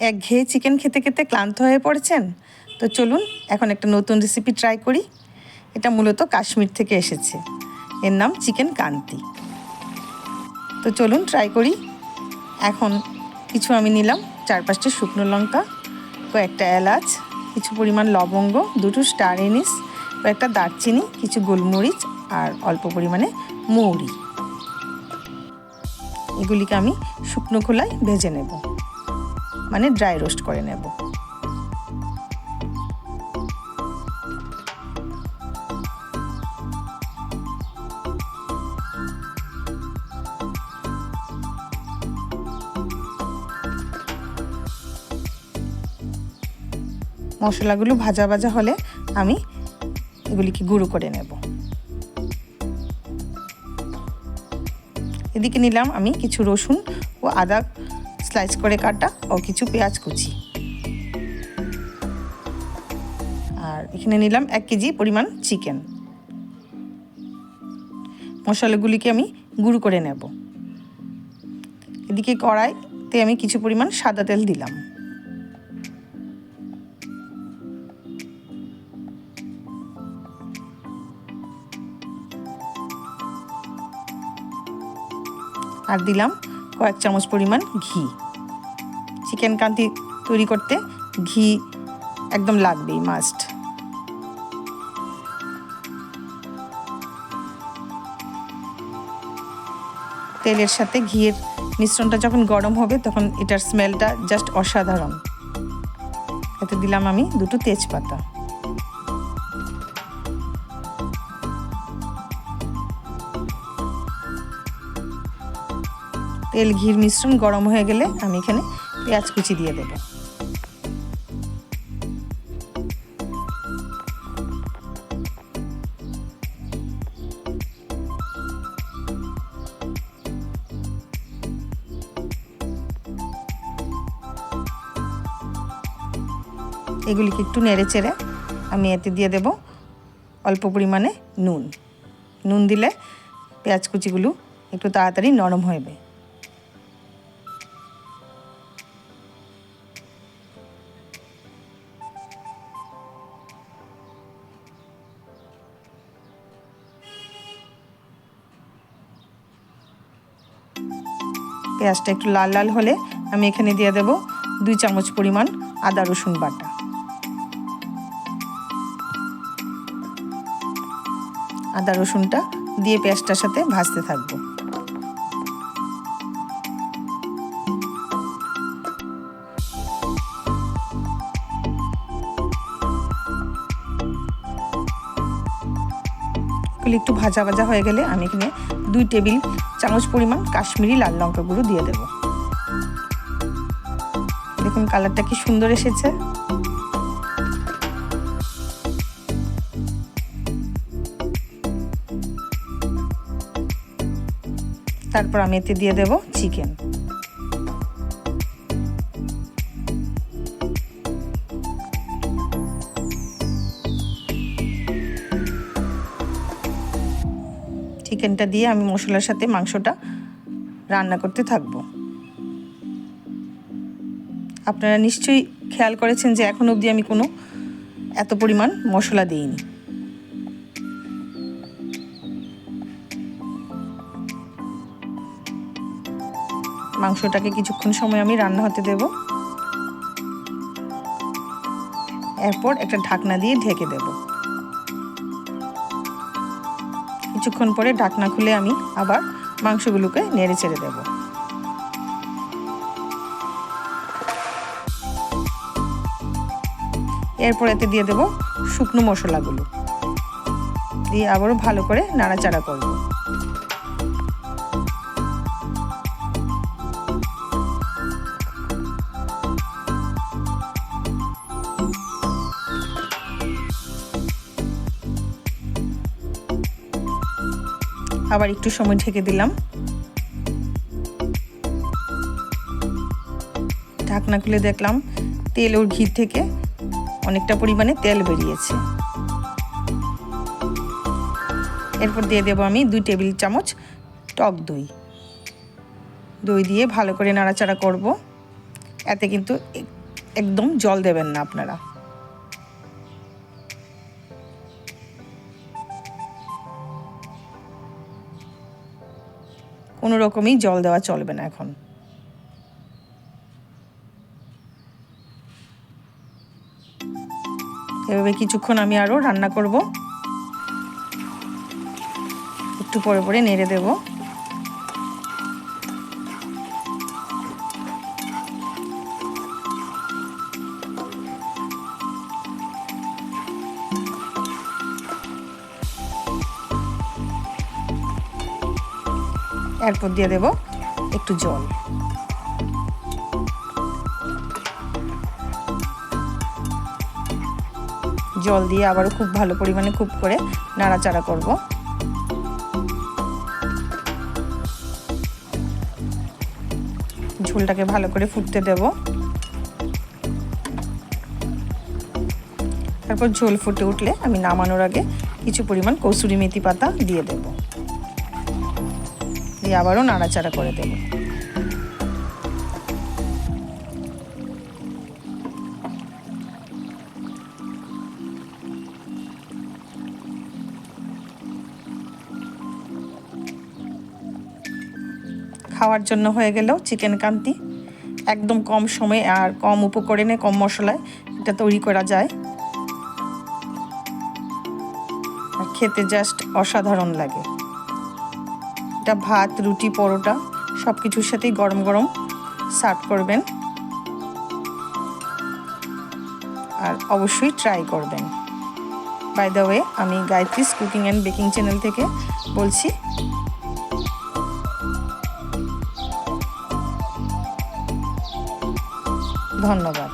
এক ঘেয়ে চিকেন খেতে খেতে ক্লান্ত হয়ে পড়েছেন? তো চলুন, এখন একটা নতুন রেসিপি ট্রাই করি। এটা মূলত কাশ্মীর থেকে এসেছে। এর নাম চিকেন কান্তি। তো চলুন ট্রাই করি। এখন কিছু আমি নিলাম চার পাঁচটা শুকনো লঙ্কা, কয়েকটা এলাচ, কিছু পরিমাণ লবঙ্গ, দুটো স্টার এনিস কয়েকটা দারচিনি, কিছু গোলমরিচ আর অল্প পরিমাণে মৌরি। এগুলিকে আমি শুকনো খোলায় ভেজে নেব। মানে ড্রাই রোস্ট করে নেব। মশলাগুলো ভাজা ভাজা হলে আমি এগুলিকে গুঁড়ো করে নেব। এদিকে নিলাম আমি কিছু রসুন ও আদা স্লাইস করে কাটা ও কিছু পেঁয়াজ কুচি। আর এখানে নিলাম এক কেজি পরিমাণ চিকেন মশলাগুলিকে আমি গুঁড়ো করে নেব। এদিকে কড়াইতে আমি কিছু পরিমাণ সাদা তেল দিলাম। আর দিলাম কয়েক চামচ পরিমাণ ঘি। চিকেন কান্তি তৈরি করতে ঘি একদম লাগবেই মাস্ট তেলের সাথে ঘিয়ের মিশ্রণটা যখন গরম হবে, তখন এটার স্মেলটা জাস্ট অসাধারণ। এতে দিলাম আমি দুটো তেজপাতা। তেল, ঘির মিশ্রণ গরম হয়ে গেলে আমি এখানে পেঁয়াজ কুচি দিয়ে দেব। এগুলিকে একটু নেড়ে চেড়ে আমি এতে দিয়ে দেব অল্প পরিমাণে নুন। নুন দিলে পেঁয়াজ কুচিগুলো একটু তাড়াতাড়ি নরম হবে পেঁয়াজটা একটু লাল লাল হলে আমি এখানে দিয়ে দেব দুই চামচ পরিমাণ আদা রসুন বাটা। আদা রসুনটা দিয়ে পেঁয়াজটার সাথে ভাজতে থাকব। এগুলি একটু ভাজা ভাজা হয়ে গেলে আমি এখানে দুই টেবিল চামচ পরিমাণ কাশ্মীরি লাল লঙ্কা গুঁড়ো দিয়ে দেব। দেখুন কালারটা কি সুন্দর এসেছে। তারপর আমি এতে দিয়ে দেব চিকেন। চিকেনটা দিয়ে আমি মশলার সাথে মাংসটা রান্না করতে থাকব। আপনারা নিশ্চয়ই খেয়াল করেছেন যে এখন অবধি আমি কোনো এত পরিমাণ মশলা দিইনি। মাংসটাকে কিছুক্ষণ সময় আমি রান্না হতে দেব। এরপর একটা ঢাকনা দিয়ে ঢেকে দেবো। কিছুক্ষণ পরে ঢাকনা খুলে আমি আবার মাংসগুলোকে নেড়ে ছেড়ে দেব। এরপর এতে দিয়ে দেব শুকনো মশলাগুলো। দিয়ে আবারও ভালো করে নাড়াচাড়া করব। আবার একটু সময় ঢেকে দিলাম। ঢাকনা খুলে দেখলাম তেল ওর ঘি থেকে অনেকটা পরিমাণে তেল বেরিয়েছে। এরপর দিয়ে দেবো আমি দুই টেবিল চামচ টক দই। দই দিয়ে ভালো করে নাড়াচাড়া করব। এতে কিন্তু এক- একদম জল দেবেন না আপনারা। কোনো রকমই জল দেওয়া চলবে না এখন। এভাবে কিছুক্ষণ আমি আরও রান্না করব। একটু পরে পরে নেড়ে দেব। এরপর দিয়ে দেব একটু জল। জল দিয়ে আবারও খুব ভালো পরিমাণে খুব করে নাড়াচাড়া করব। ঝোলটাকে ভালো করে ফুটতে দেব। তারপর ঝোল ফুটে উঠলে আমি নামানোর আগে কিছু পরিমাণ কসুরি মেথি পাতা দিয়ে দেব। দিয়ে আবারও নাড়াচাড়া করে দেবো। খাওয়ার জন্য হয়ে গেলেও চিকেন কান্তি। একদম কম সময়ে আর কম উপকরণে, কম মশলায় এটা তৈরি করা যায়। খেতে জাস্ট অসাধারণ লাগে। এটা ভাত, রুটি, পরোটা সব কিছুর সাথেই গরম গরম সার্ভ করবেন। আর অবশ্যই ট্রাই করবেন। বাই দ্য ওয়ে আমি Gayatri's cooking and baking channel থেকে বলছি, ধন্যবাদ।